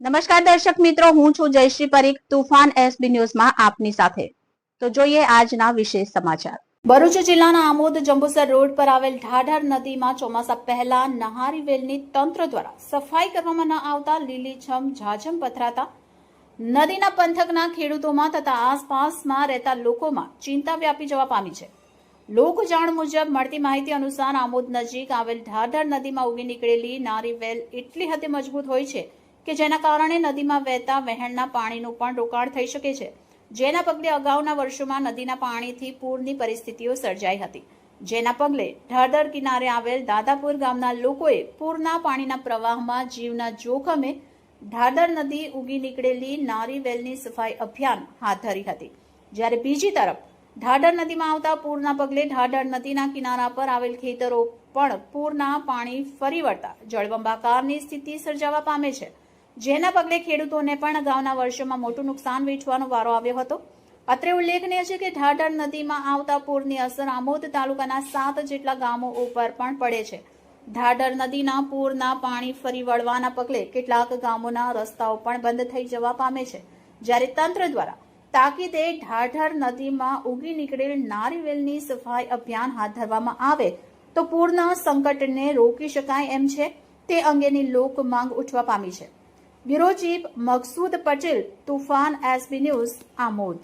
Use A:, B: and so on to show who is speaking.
A: નમસ્કાર દર્શક મિત્રો, હું છું જયશ્રી પરીખ, તુફાન એસબી ન્યૂઝમાં આપની સાથે. તો જોઈએ આજના વિશેષ સમાચાર. ભરૂચ જિલ્લાના આમોદ જંબુસર રોડ પર આવેલ ઢાઢર નદીમાં ચોમાસા પહેલા નહારી વેલની તંત્ર દ્વારા સફાઈ કરવામાં ન આવતા લીલીછમ, ઝાઝમ પથરાતા નદીના પંથકના ખેડૂતોમાં તથા આસપાસમાં રહેતા લોકોમાં ચિંતા વ્યાપી જવા પામી છે. લોક જાણ મુજબ મળતી માહિતી અનુસાર આમોદ નજીક આવેલ ઢાઢર નદીમાં ઉગી નીકળેલી નારી વેલ એટલી હદે મજબૂત હોય છે કે જેના કારણે નદીમાં વહેતા વહેણના પાણીનું પણ રોકાણ થઈ શકે છે. જેના પગલે અગાઉના વર્ષોમાં નદીના પાણીથી પૂરની પરિસ્થિતિઓ સર્જાઈ હતી. જેના પગલે ઢાઢર કિનારે આવેલ દાદાપુર ગામના લોકોએ પૂરના પાણીના પ્રવાહમાં જીવના જોખમે ઢાદર નદી ઉગી નીકળેલી નારી વેલની સફાઈ અભિયાન હાથ ધરી હતી. જ્યારે બીજી તરફ ઢાઢર નદીમાં આવતા પૂરના પગલે ઢાઢર નદીના કિનારા પર આવેલ ખેતરો પણ પૂરના પાણી ફરી વળતા જળબંબાકારની સ્થિતિ સર્જાવા પામે છે. જેના પગલે ખેડૂતોને પણ અગાઉના વર્ષોમાં મોટું નુકસાન વેઠવાનો વારો આવ્યો હતો. અત્રે ઉલ્લેખનીય છે કે ઢાઢર નદીમાં આવતા પૂરની અસર આમોદ તાલુકાના સાત જેટલા ગામો ઉપર પણ પડે છે. ઢાઢર નદીના પૂરના પાણી ફરી વળવાના પગલે કેટલાક ગામોના રસ્તાઓ પણ બંધ થઈ જવા પામે છે. જ્યારે તંત્ર દ્વારા તાકીદે ઢાઢર નદીમાં ઉગી નીકળેલ નારીવેલની સફાઈ અભિયાન હાથ ધરવામાં આવે, તો પૂરના સંકટને રોકી શકાય એમ છે. તે અંગેની લોક માંગ ઉઠવા પામી છે. Bureau chief Maqsood Patel Toofan SB news Amod.